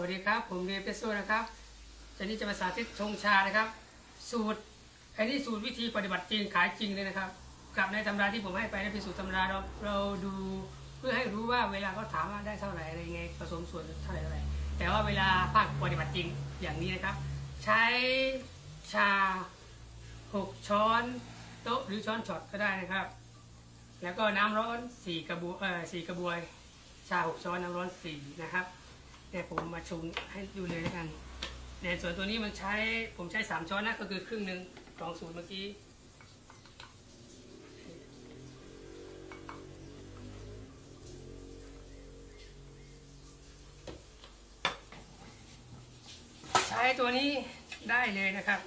วัสดีครับ ผมเรียนเปโซนะครับตอนนี้จะมาสาธิตชงชานะครับ สูตรอันนี้สูตรวิธีปฏิบัติจริงขายจริงเลยนะครับ กับในตำราที่ผมให้ไปนั่นเป็นสูตรตำราเราเราดูเพื่อให้รู้ว่าเวลาเขาถามว่าได้เท่าไหร่อะไรยังไงผสมส่วนเท่าไหร่เท่าไหร่แต่ว่าเวลาภาคปฏิบัติจริงอย่างนี้นะครับ ใช้ชา 6 ช้อนโต๊ะหรือช้อนช็อตก็ได้นะครับ แล้วก็น้ำร้อน 4 กระบวยเอ่อ4กระบวย ชา 6 ช้อนน้ำร้อน 4 นะครับ เนี่ยผมมาชงให้ดูเลยแล้วกันเนี่ยส่วนตัวนี้มันใช้ผมใช้3ช้อนนะก็คือครึ่งหนึ่งของสูตรเมื่อกี้ใช้ตัวนี้ได้เลยนะครับ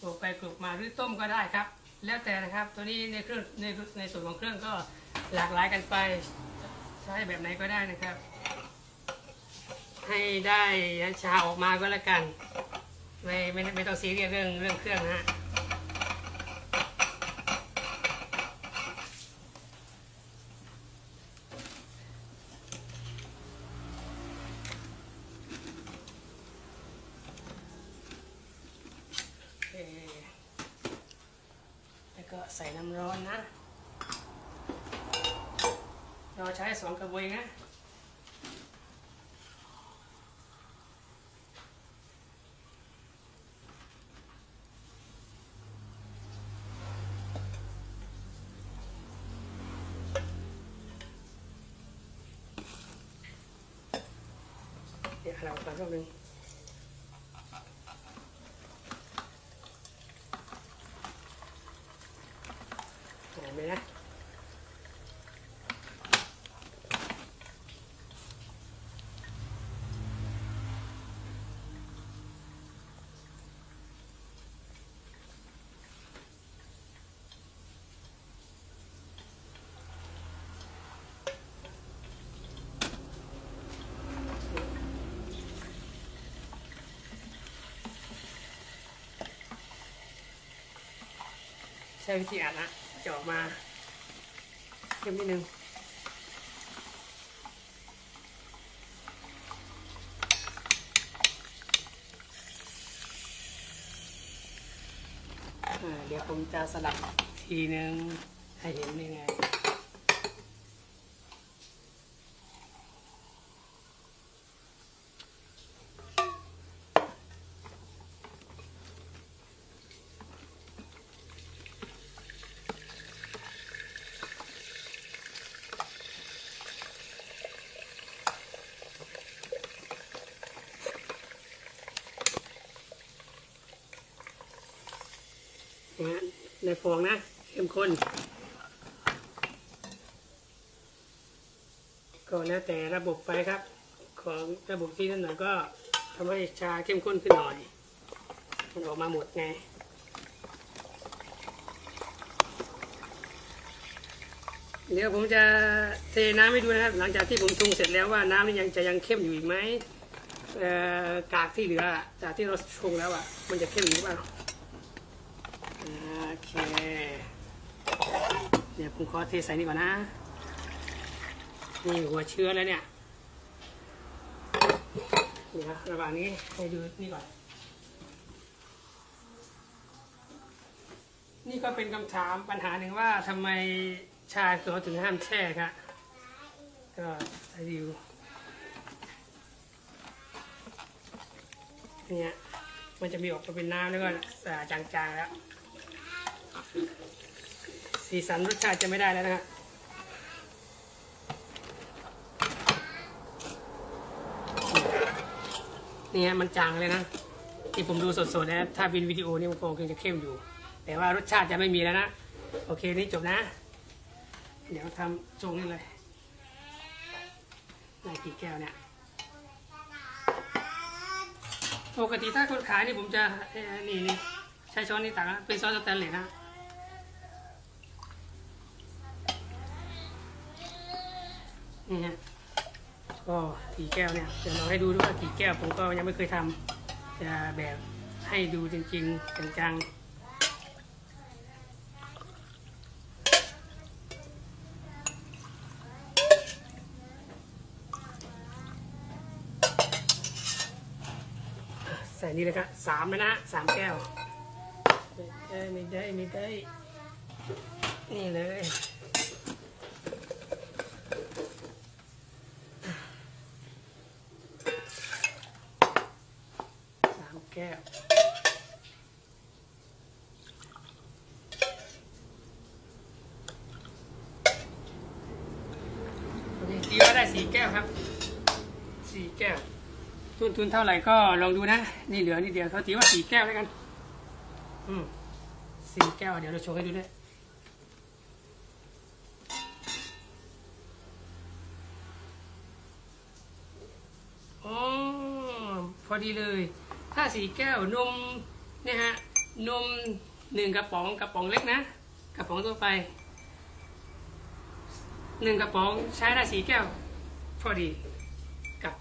ปลูกไปปลูกมาหรือต้มก็ได้ครับ แล้วแต่นะครับตัวนี้ในเครื่องในในส่วนของเครื่องก็หลากหลายกันไป ใช้แบบไหนก็ได้นะครับ ให้ได้ชาออกมาก็แล้วกัน ไม่ไม่ไม่ต้องซีเรียสเรื่องเรื่องเครื่องนะฮะโอเคแล้วก็ใส่น้ำร้อนนะ เราใช้สองกระบวยนะ เดี๋ยวเราก่อนรอบนึงหอมเลยนะ ใช้วิธีอัดนะจะออกมาเข้มนิดนึงเดี๋ยวผมจะสลับทีนึงให้เห็นยังไง นะฮะในฟองนะ เข้มข้น ก็แล้วแต่ระบบไปครับ ของระบบที่นั่นหน่อยก็ทำให้ชาเข้มข้นขึ้นหน่อย มันออกมาหมดไงเดี๋ยวผมจะเทน้ำให้ดูนะครับ หลังจากที่ผมชงเสร็จแล้วว่าน้ำนี่ยังจะยังเข้มอยู่อีกไหมกากที่เหลือจากที่เราชงแล้วอะ มันจะเข้มอยู่หรือเปล่า โอเค เดี๋ยวผมขอเทใส่นี่ก่อนนะนี่หัวเชื้อแล้วเนี่ยเดี๋ยวระหว่างนี้ให้ดูนี่ก่อน นี่ก็เป็นคำถามปัญหาหนึ่งว่าทำไมชาตัวถึงห้ามแช่ครับก็ให้ดูเนี่ยมันจะมีออกมาเป็นน้ำแล้วก็จางๆแล้ว สีสันรสชาติจะไม่ได้แล้วนะครับนี่ฮะมันจางเลยนะ ที่ผมดูสดๆนะถ้าเป็นวิดีโอนี่มันคงจะเข้มอยู่ แต่ว่ารสชาติจะไม่มีแล้วนะ โอเคนี่จบนะ เดี๋ยวทำชงนี่เลยได้กี่แก้วเนี่ยปกติถ้าคนขายนี่ผมจะนี่นี่ใช้ช้อนนี่ตักนะเป็นช้อนสแตนเลสนะ นี่ฮะก็กี่แก้วเนี่ยเดี๋ยวเราให้ดูด้วยว่ากี่แก้วผมก็ยังไม่เคยทำจะแบบให้ดูจริงๆจังๆใส่นี่เลยครับสามแล้วนะสามแก้ว ไม่ได้ ไม่ได้ ไม่ได้ นี่เลย สาม แก้วโอเคตีว่าได้สี่แก้วครับ สี่แก้ว ทุนทุนเท่าไหร่ก็ลองดูนะ นี่เหลือนิดเดียวเขาตีว่าสี่แก้วแล้วกัน อืมสี่แก้ว เดี๋ยวเราโชว์ให้ดูด้วยอ๋อพอดีเลย ถ้าสี่แก้วนมเนี่ยฮะนมหนึ่งกระป๋องกระป๋องเล็กนะ กระป๋องทั่วไปหนึ่งกระป๋องใช้ได้สี่แก้ว พอดีกับ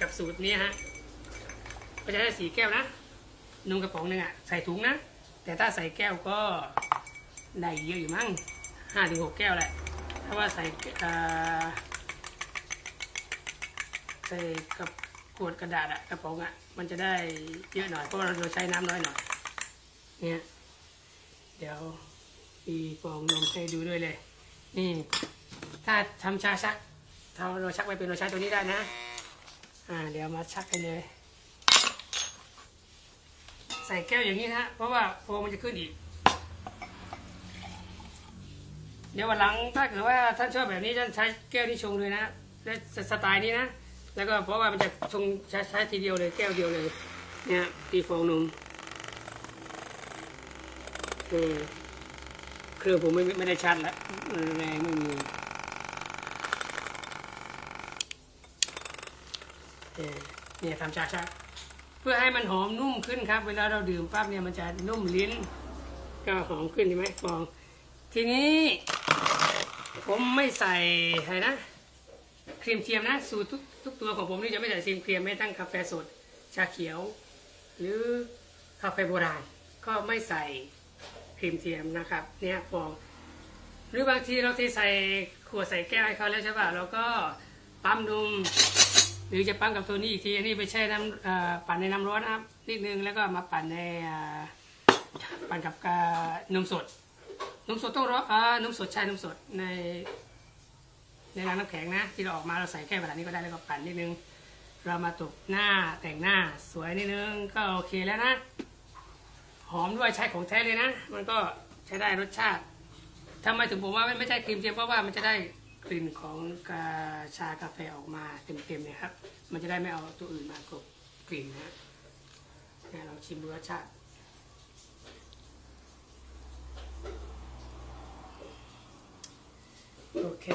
กับสูตรนี้ฮะก็จะได้สี่แก้วนะนมกระป๋องหนึ่งอะใส่ถุงนะ แต่ถ้าใส่แก้วก็ได้เยอะอยู่มั้งห้าถึงหกแก้วแหละถ้าว่าใส่ใส่กับ วดกระดาษอะกระป๋องอะมันจะได้เยอะหน่อยเพราะเราใช้น้ำน้อยหน่อยเนี่ยเดี๋ยวมีฟองนมให้ดูด้วยเลย นี่ ถ้าทำชาชักถ้าเราชักไปเป็นเราใช้ตัวนี้ได้นะ อ่า เดี๋ยวมาชักกันเลย ใส่แก้วอย่างนี้นะฮะเพราะว่าโฟมมันจะขึ้นอีกเดี๋ยววันหลังถ้าเกิดว่าท่านชอบแบบนี้ท่านใช้แก้วที่ชงเลยนะและสไตล์นี้นะ แล้วก็เพราะว่ามันจะชงใช้ทีเดียวเลยแก้วเดียวเลย เนี่ยตีฟองนมเออเครื่องผมไม่ไม่ได้ชัดแล้วแรงไม่มีเออเนี่ยทำชาชักเพื่อให้มันหอมนุ่มขึ้นครับ เวลาเราดื่มปั๊บเนี่ยมันจะนุ่มลิ้น ก็หอมขึ้นใช่ไหมฟอง ทีนี้ ผมไม่ใส่อะไรนะ ครีมเทียมนะสูตรทุกทุกตัวของผมนี่จะไม่ใส่ครีมเทียมไม่ตั้งกาแฟสด ชาเขียว หรือกาแฟโบราณก็ไม่ใส่ครีมเทียมนะครับเนี่ยฟองหรือบางทีเราที่ใส่ขวดใส่แก้วให้เขาแล้วใช่ป่ะเราก็ปั๊มนมหรือจะปั้นกับตัวนี้อีกทีอันนี้ไปแช่น้ำปั่นในน้ำร้อนนะครับนิดนึงแล้วก็มาปั่นในปั่นกับนมสดนมสดต้องร้อนอ่อนมสดใช่นมสดใน ในร้านน้ำแข็งนะที่เราออกมาเราใส่แค่แบบนี้ก็ได้แล้วก็ปั่นนิดนึง เรามาตกหน้าแต่งหน้าสวยนิดนึงก็โอเคแล้วนะหอมด้วยใช้ของแท้เลยนะ มันก็ใช้ได้รสชาติทำไมถึงผมว่าไม่ใช่ครีมเทียมเพราะว่ามันจะได้กลิ่นของกาชากาแฟออกมาเต็มๆเลยครับ มันจะได้ไม่เอาตัวอื่นมากลบกลิ่นนะเนี่ยลองชิมดูรสชาติโอเค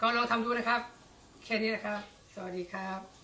ก็ลองทำดูนะครับ แค่นี้นะครับ สวัสดีครับ